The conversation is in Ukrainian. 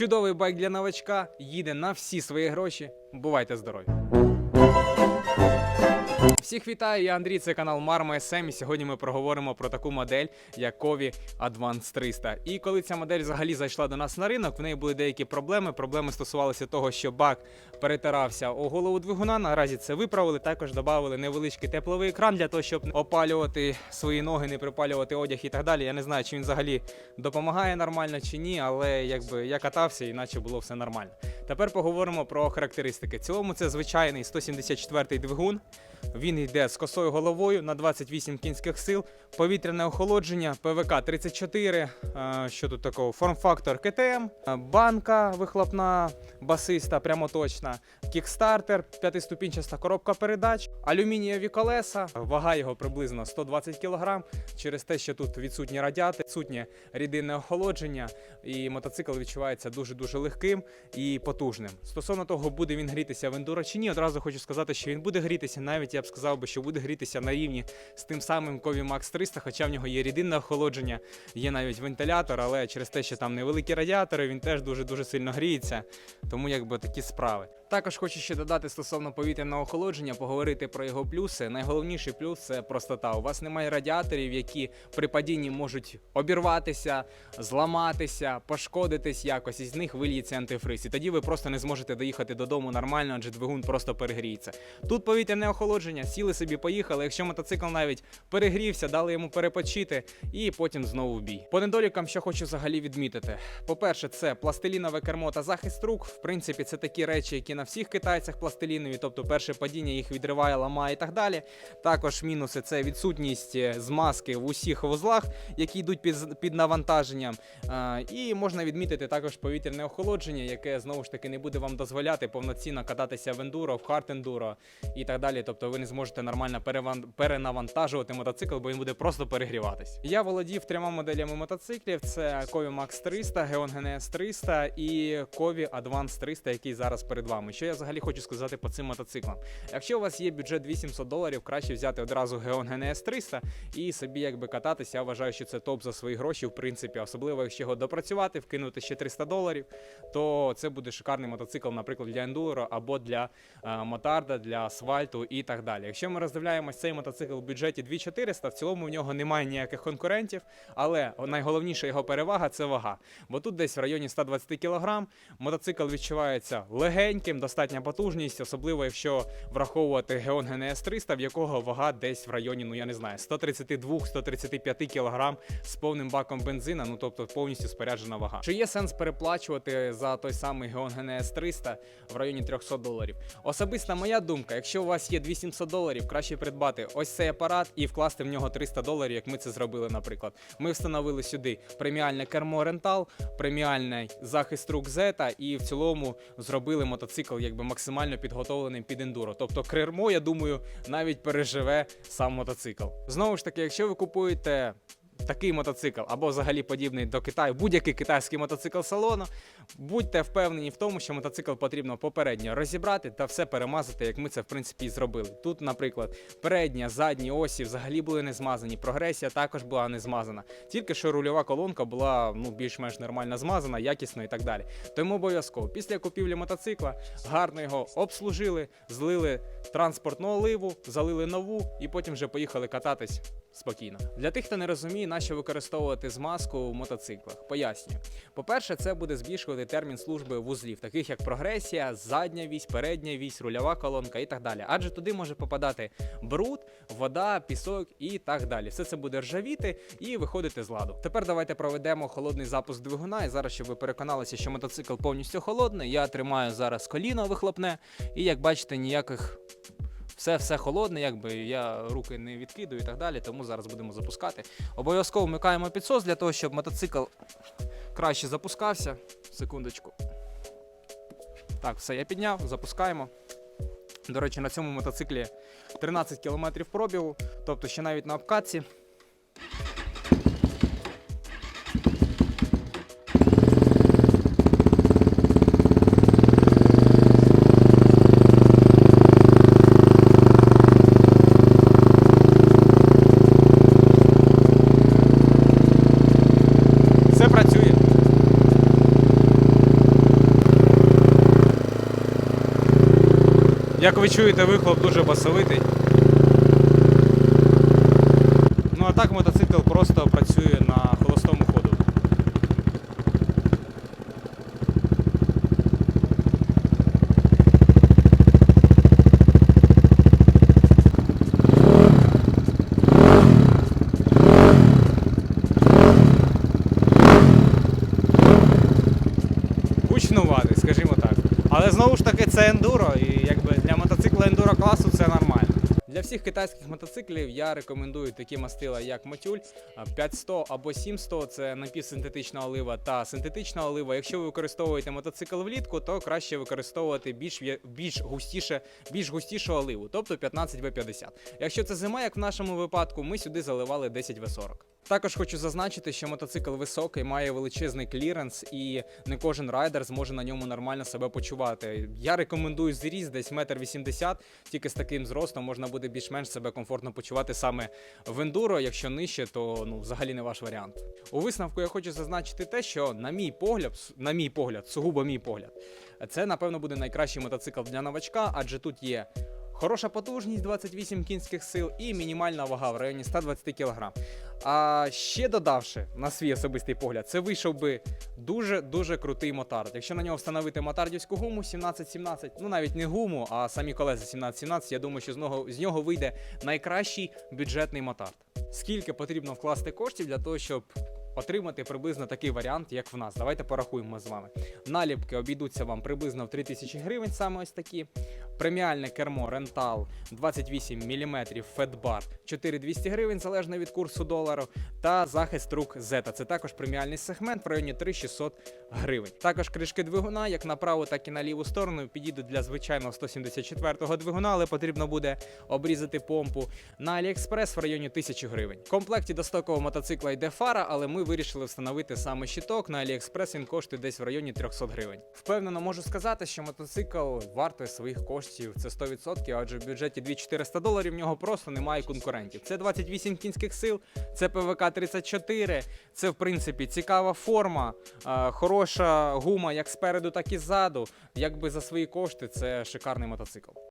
Чудовий байк для новачка, їде на всі свої гроші. Бувайте здорові! Всіх вітаю, я Андрій, це канал Marmo SM, і сьогодні ми проговоримо про таку модель, як Кові Advance 300. І коли ця модель взагалі зайшла до нас на ринок, в неї були деякі проблеми. Проблеми стосувалися того, що бак перетирався у голову двигуна. Наразі це виправили. Також додали невеличкий тепловий екран для того, щоб опалювати свої ноги, не припалювати одяг і так далі. Я не знаю, чи він взагалі допомагає нормально чи ні, але якби я катався, іначе було все нормально. Тепер поговоримо про характеристики. В цілому це звичайний 174-й двигун. Він йде з косою головою на 28 кінських сил, повітряне охолодження, ПВК 34. е, Що тут такого? Форм-фактор КТМ, е, банка вихлопна, басиста, прямоточна, кікстартер, п'ятиступінчаста коробка передач, алюмінієві колеса, вага його приблизно 120 кг. Через те, що тут відсутні радіати, відсутнє рідинне охолодження, і мотоцикл відчувається дуже дуже легким і потужним. Стосовно того, буде він грітися в ендуро чи ні, одразу хочу сказати, що він буде грітися, навіть я б сказав би, що буде грітися на рівні з тим самим Кові Max 300, хоча в нього є рідинне охолодження, є навіть вентилятор, але через те, що там невеликі радіатори, він теж дуже дуже сильно гріється. Тому якби такі справи. Також хочу ще додати стосовно повітряного охолодження, поговорити про його плюси. Найголовніший плюс це простота. У вас немає радіаторів, які при падінні можуть обірватися, зламатися, пошкодитись якось, із них вильється антифриз. І тоді ви просто не зможете доїхати додому нормально, адже двигун просто перегріється. Тут повітряне охолодження, сіли собі, поїхали. Якщо мотоцикл навіть перегрівся, дали йому перепочити, і потім знову в бій. По недолікам, що хочу взагалі відмітити. По-перше, це пластилінове кермо та захист рук. В принципі, це такі речі, які на всіх китайцях пластилінові, тобто перше падіння їх відриває, ламає і так далі. Також мінуси це відсутність е, змазки в усіх вузлах, які йдуть під, під навантаженням. А, і можна відмітити також повітряне охолодження, яке знову ж таки не буде вам дозволяти повноцінно кататися в ендуро, в хард ендуро і так далі. Тобто ви не зможете нормально перенавантажувати мотоцикл, бо він буде просто перегріватись. Я володів трьома моделями мотоциклів: це Max 300, Geon GNS 300 і Kovy Advance 300, який зараз перед вами. Що я взагалі хочу сказати по цим мотоциклам? Якщо у вас є бюджет 800 доларів, краще взяти одразу Geon GNS 300 і собі якби кататися. Я вважаю, що це топ за свої гроші, в принципі, особливо якщо його допрацювати, вкинути ще 300 доларів, то це буде шикарний мотоцикл, наприклад, для ендуро або для е, мотарда, для асфальту і так далі. Якщо ми роздивляємось цей мотоцикл в бюджеті 2400, в цілому в нього немає ніяких конкурентів, але найголовніша його перевага це вага. Бо тут десь в районі 120 кг мотоцикл відчувається легеньким, достатня потужність, особливо якщо враховувати Geon GNS 300, в якого вага десь в районі, ну я не знаю, 132-135 кг з повним баком бензина, ну тобто повністю споряджена вага. Чи є сенс переплачувати за той самий Geon GNS 300 в районі 300 доларів? Особиста моя думка, якщо у вас є 2700 доларів, краще придбати ось цей апарат і вкласти в нього 300 доларів, як ми це зробили, наприклад. Ми встановили сюди преміальне кермо рентал, преміальний захист рук Zeta і в цілому зробили мотоцикл якби максимально підготовленим під ендуро. Тобто кермо, я думаю, навіть переживе сам мотоцикл. Знову ж таки, якщо ви купуєте. Такий мотоцикл або взагалі подібний до Китаю, будь-який китайський мотоцикл салону. Будьте впевнені в тому, що мотоцикл потрібно попередньо розібрати та все перемазати, як ми це в принципі і зробили. Тут, наприклад, передня, задні осі взагалі були не змазані. Прогресія також була не змазана. Тільки що рульова колонка була ну більш-менш нормально змазана, якісно і так далі. Тому обов'язково після купівлі мотоцикла гарно його обслужили, злили транспортну оливу, залили нову і потім вже поїхали кататись спокійно. Для тих, хто не розуміє, на що використовувати змазку в мотоциклах, пояснюю. По-перше, це буде збільшувати термін служби вузлів, таких як прогресія, задня вісь, передня вісь, рульова колонка і так далі. Адже туди може попадати бруд, вода, пісок і так далі. Все це буде ржавіти і виходити з ладу. Тепер давайте проведемо холодний запуск двигуна. І зараз, щоб ви переконалися, що мотоцикл повністю холодний, я тримаю зараз коліно вихлопне, і як бачите, ніяких все все холодне, якби я руки не відкидую і так далі, тому зараз будемо запускати. Обов'язково вмикаємо підсос для того, щоб мотоцикл краще запускався. Секундочку. Так, все, я підняв, запускаємо. До речі, на цьому мотоциклі 13 км пробігу, тобто ще навіть на обкатці. Як ви чуєте, вихлоп дуже басовитий. Ну а так мотоцикл просто працює на холостому ходу. гучнуватий, скажімо так. Але знову ж таки це ендуро, і якби для мотоцикла ендуро класу це нормально. Для всіх китайських мотоциклів я рекомендую такі мастила, як Мотюль а, 500 або 700 це напівсинтетична олива та синтетична олива. Якщо ви використовуєте мотоцикл влітку, то краще використовувати більш, більш густіше, більш густішу оливу, тобто 15 в 50 Якщо це зима, як в нашому випадку, ми сюди заливали 10 в 40 також хочу зазначити, що мотоцикл високий, має величезний кліренс, і не кожен райдер зможе на ньому нормально себе почувати. Я рекомендую зріст десь метр вісімдесят. Тільки з таким зростом можна буде більш-менш себе комфортно почувати саме в ендуро. Якщо нижче, то ну взагалі не ваш варіант. У висновку я хочу зазначити те, що на мій погляд, на мій погляд, сугубо мій погляд, це напевно буде найкращий мотоцикл для новачка, адже тут є. Хороша потужність 28 кінських сил і мінімальна вага в районі 120 кг. А ще додавши на свій особистий погляд, це вийшов би дуже дуже крутий мотард. Якщо на нього встановити мотардівську гуму 17-17, ну навіть не гуму, а самі колеса 17-17, я думаю, що з нього, з нього вийде найкращий бюджетний мотард. Скільки потрібно вкласти коштів для того, щоб отримати приблизно такий варіант, як в нас? Давайте порахуємо з вами. Наліпки обійдуться вам приблизно в 3000 гривень, саме ось такі. Преміальне кермо Rental 28 мм Фетбар 4200 гривень, залежно від курсу долару. Та захист рук Zeta. Це також преміальний сегмент в районі 3600 гривень. Також кришки двигуна, як на праву, так і на ліву сторону, підійдуть для звичайного 174-го двигуна, але потрібно буде обрізати помпу. На AliExpress в районі 1000 гривень. В комплекті до стокового мотоцикла йде фара, але ми вирішили встановити саме щиток. На AliExpress він коштує десь в районі 300 гривень. Впевнено, можу сказати, що мотоцикл вартує своїх коштів. Це 100%, адже в бюджеті 2400 доларів в нього просто немає конкурентів. Це 28 кінських сил, це ПВК 34, це в принципі цікава форма, е, хороша гума як спереду, так і ззаду. Якби за свої кошти це шикарний мотоцикл.